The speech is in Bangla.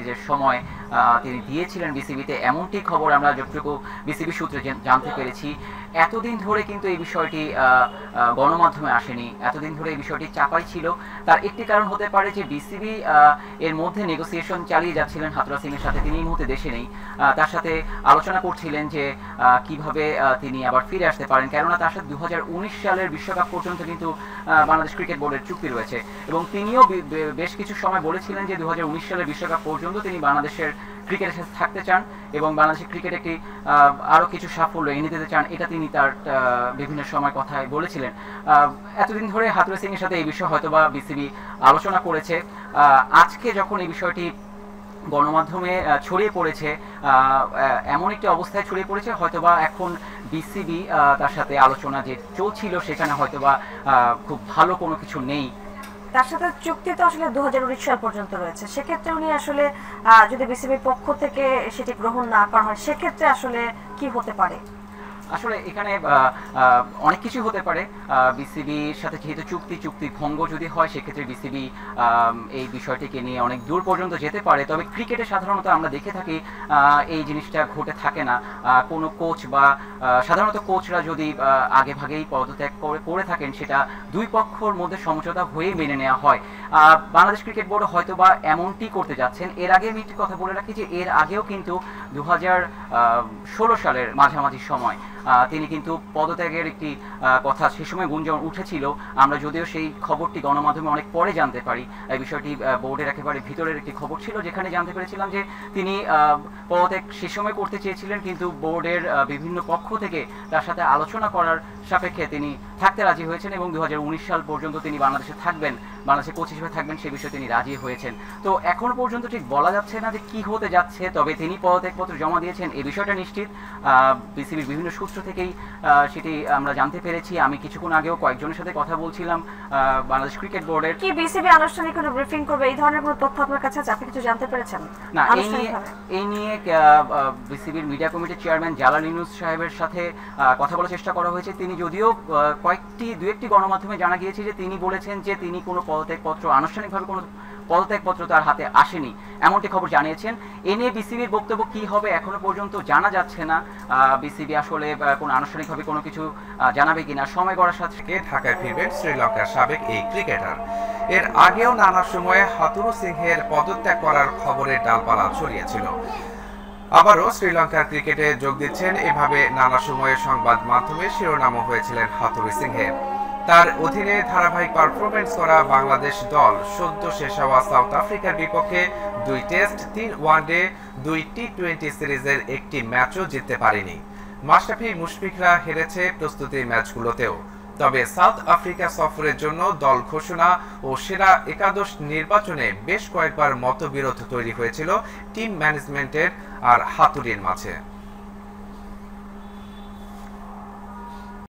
প্র্যাকটিসের সময় তিনি দিয়েছিলেন বিসিবিতে। এমনটি খবর আমরা যতটুকু বিসিবি সূত্রে জানতে পেরেছি। এতদিন ধরে কিন্তু এই বিষয়টি গণমাধ্যমে আসেনি। এতদিন ধরে এই বিষয়টি চাপাই ছিল। তার একটি কারণ হতে পারে যে বিসিবি এর মধ্যে নেগোসিয়েশন চালিয়ে যাচ্ছিলেন হাতুরা সিং এর সাথে। তিনি এই মুহূর্তে দেশে নেই। তার সাথে আলোচনা করছিলেন যে কীভাবে তিনি আবার ফিরে আসতে পারেন। কেননা তার সাথে দু হাজার উনিশ সালের বিশ্বকাপ পর্যন্ত কিন্তু বাংলাদেশ ক্রিকেট বোর্ডের চুক্তি রয়েছে। এবং তিনিও বেশ কিছু সময় বলেছিলেন যে দু হাজার উনিশ সালের বিশ্বকাপ পর্যন্ত তিনি বাংলাদেশের ক্রিকেটের সাথে থাকতে চান এবং বাংলাদেশের ক্রিকেট একটি আহ, আরও কিছু সাফল্য এনে দিতে চান এটা তিনি তার বিভিন্ন সময় কথায় বলেছিলেন। এতদিন ধরে হাতুরা সিং এর সাথে এই বিষয়ে হয়তোবা বিসিবি আলোচনা করেছে। আজকে যখন এই বিষয়টি গণমাধ্যমে ছড়িয়ে পড়েছে এমন একটি অবস্থায় ছড়িয়ে পড়েছে হয়তোবা এখন বিসিবি তার সাথে আলোচনা যে চলছিল সেখানে হয়তোবা খুব ভালো কোনো কিছু নেই তার সাথে চুক্তি তো আসলে দু সাল পর্যন্ত রয়েছে। সেক্ষেত্রে উনি আসলে যদি বিসিবির পক্ষ থেকে সেটি গ্রহণ না করা হয়, সেক্ষেত্রে আসলে কি হতে পারে? আসলে এখানে অনেক কিছু হতে পারে। বিসিবির সাথে যেহেতু চুক্তি চুক্তি ভঙ্গ যদি হয়, সেক্ষেত্রে বিসিবি এই বিষয়টিকে নিয়ে অনেক দূর পর্যন্ত যেতে পারে। তবে ক্রিকেটে সাধারণত আমরা দেখে থাকি এই জিনিসটা ঘটে থাকে না। কোনো কোচ বা সাধারণত কোচরা যদি আগে ভাগেই পদত্যাগ করে করে থাকেন, সেটা দুই পক্ষর মধ্যে সমঝোতা হয়ে মেনে নেওয়া হয়। বাংলাদেশ ক্রিকেট বোর্ড হয়তো বা এমনটি করতে যাচ্ছেন। এর আগে আমি একটি কথা বলে রাখি যে, এর আগেও কিন্তু দু সালের মাঝামাঝি সময় তিনি কিন্তু পদত্যাগের একটি কথা সে সময় গুঞ্জন উঠেছিল। আমরা যদিও সেই খবরটি গণমাধ্যমে অনেক পরে জানতে পারি। এই বিষয়টি বোর্ডের একেবারে ভিতরের একটি খবর ছিল, যেখানে জানতে পেরেছিলাম যে তিনি পদত্যাগ সে সময় করতে চেয়েছিলেন, কিন্তু বোর্ডের বিভিন্ন পক্ষ থেকে তার সাথে আলোচনা করার সাপেক্ষে তিনি থাকতে রাজি হয়েছেন এবং দু হাজার উনিশ সাল পর্যন্ত তিনি বাংলাদেশে থাকবেন বাংলাদেশে কোচ হিসেবে থাকবেন সে বিষয়ে তিনি রাজি হয়েছেন। তো এখনও পর্যন্ত ঠিক বলা যাচ্ছে না যে কি হতে যাচ্ছে তবে তিনি পদত্যাগপত্র জমা দিয়েছেন এই বিষয়টা নিশ্চিত। বিসিবির বিভিন্ন সূত্র থেকেই সেটি আমরা জানতে পেরেছি। আমি কিছুক্ষণ আগেও কয়েকজনের সাথে কথা বলছিলাম বাংলাদেশ ক্রিকেট বোর্ডের। কি বিসিবি আনুষ্ঠানিক কোনো ব্রিফিং করবে? এই ধরনের কোনো তথ্য আপনার কাছে আছে? আপনি কিছু জানতে পেরেছেন? না এই নিয়ে এই নিয়ে বিসিবির মিডিয়া কমিটির চেয়ারম্যান জালাল ইউনুস সাহেবের সাথে কথা বলার চেষ্টা করা হয়েছে। তিনি যদিও কয়েকটি দু একটি গণমাধ্যমে জানা গিয়েছে যে তিনি বলেছেন যে তিনি কোনো পদত্যাগপত্র, আনুষ্ঠানিকভাবে কোনো পদত্যাগপত্র তার হাতে আসেনি। এমনটি খবর জানিয়েছেন। এ নিয়ে বিসিবির বক্তব্য কি হবে এখনও পর্যন্ত জানা যাচ্ছে না। বিসিবি আসলে কোনো আনুষ্ঠানিকভাবে কোনো কিছু জানাবে কিনা, সময় গড়ার সাথে ঢাকায় ফিরবেন শ্রীলঙ্কার সাবেক এই ক্রিকেটার। এর আগেও নানা সময়ে হাতুরু সিংহের পদত্যাগ করার খবরের ডালপালা ছড়িয়েছিল। আবারও শ্রীলঙ্কার ক্রিকেটে যোগ দিচ্ছেন। এভাবে নানা সময়ে সংবাদ মাধ্যমে শিরোনামও হয়েছিলেন হাতুরু সিংহে। তার অধীনে ধারাবাহিক পারফরমেন্স করা বাংলাদেশ দল সদ্য শেষ হওয়া সাউথ আফ্রিকার বিপক্ষে দুই টেস্ট, তিন ওয়ানডে, দুই টি টোয়েন্টি সিরিজের একটি ম্যাচও জিততে পারেনি। মাশরাফি মুশফিকরা হেরেছে প্রস্তুতি ম্যাচগুলোতেও। তবে সাউথ আফ্রিকা সফরের জন্য দল ঘোষণা ও সেরা একাদশ নির্বাচনে বেশ কয়েকবার মতবিরোধ তৈরি হয়েছিল টিম ম্যানেজমেন্টের আর হাতুড়ির মাঝে।